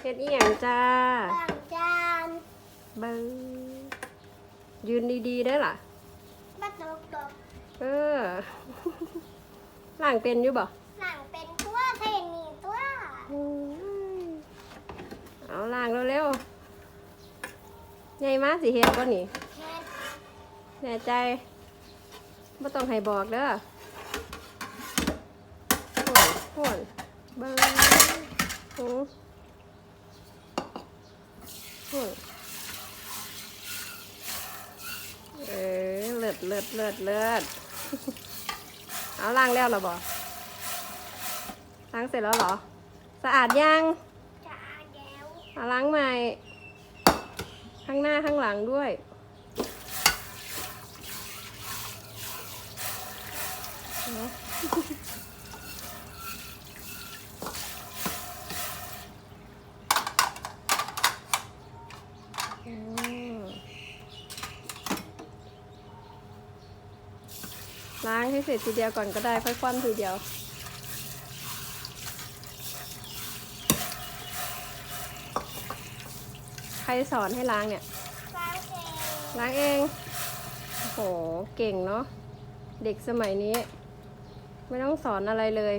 เฮ็ดอีหยังจ้าล้างจานเบิ้งยืนดีๆได้ล่ะมาตกตกเออล่างเป็นอยู่บ่ล้างเป็นตัวเทนนี่ตัวอืมเอาล่างเร็วๆใหญ่มาสิเฮ็ดบ่นี่เฮ็ดแน่ใจบ่ต้องให้บอกเด้อโหนโหนเบิ้งหูโหนเออ เลิศเลิศเลิศเลิศเอาล้างแล้วหรอบอล้างเสร็จแล้วเหรอ สะอาดยังสะอาดแล้วเอาล้างใหม่ข้างหน้าข้างหลังด้วยอื ล้างให้เสร็จทีเดียวก่อนก็ได้ค่อยคว่ำทีเดียว ใครสอนให้ล้างเนี่ย ล้างเอง ล้างเอง โอ้โห เก่งเนาะ เด็กสมัยนี้ ไม่ต้องสอนอะไรเลย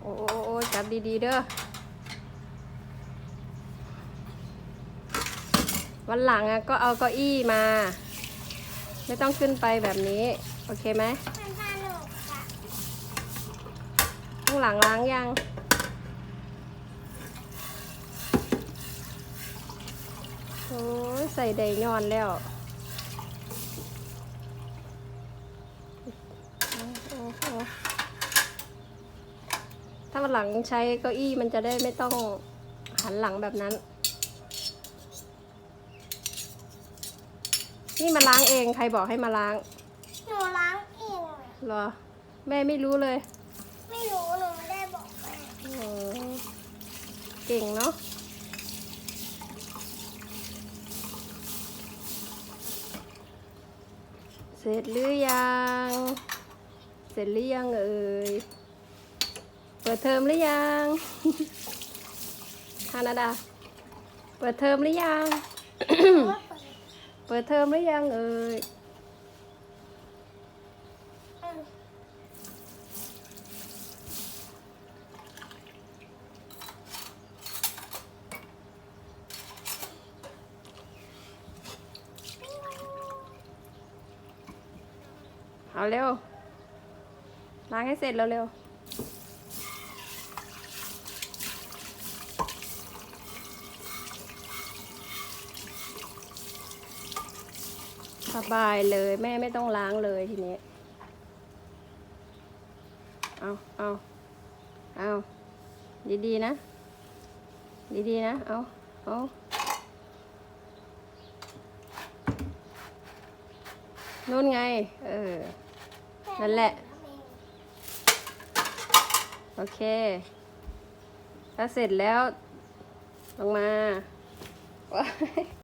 โอ้โอ้โอ้จับดีๆเด้อ วันหลังอะก็เอาเก้าอี้มา ไม่ต้องขึ้นไปแบบนี้ โอเคไหมมันสนุกอะข้างหลังล้างยัง โอ้ยใส่ไดย้อนแล้วโอ้โหถ้าวันหลังใช้เก้าอี้มันจะได้ไม่ต้องหันหลังแบบนั้น นี่มาล้างเองใครบอกให้มาล้าง หนูล้างเองอะเหรอ แม่ไม่รู้เลยไม่รู้หนูไม่ได้บอกแม่โอ้เก่งเนาะเสร็จหรือยัง เสร็จหรือยังเอ่ยเปิดเทอมหรือยังฮานาดา เปิดเทอมหรือยัง ว่าเปิด เปิดเทอมหรือยังเอ่ย เอาเร็ว ล้างให้เสร็จเร็วๆสบายเลยแม่ไม่ต้องล้างเลยทีนี้ เอาเอาเอาดีๆนะ ดีๆนะ เอาเอานู่นไง เออ นั่นแหละ โอเค ถ้าเสร็จแล้ว ลงมา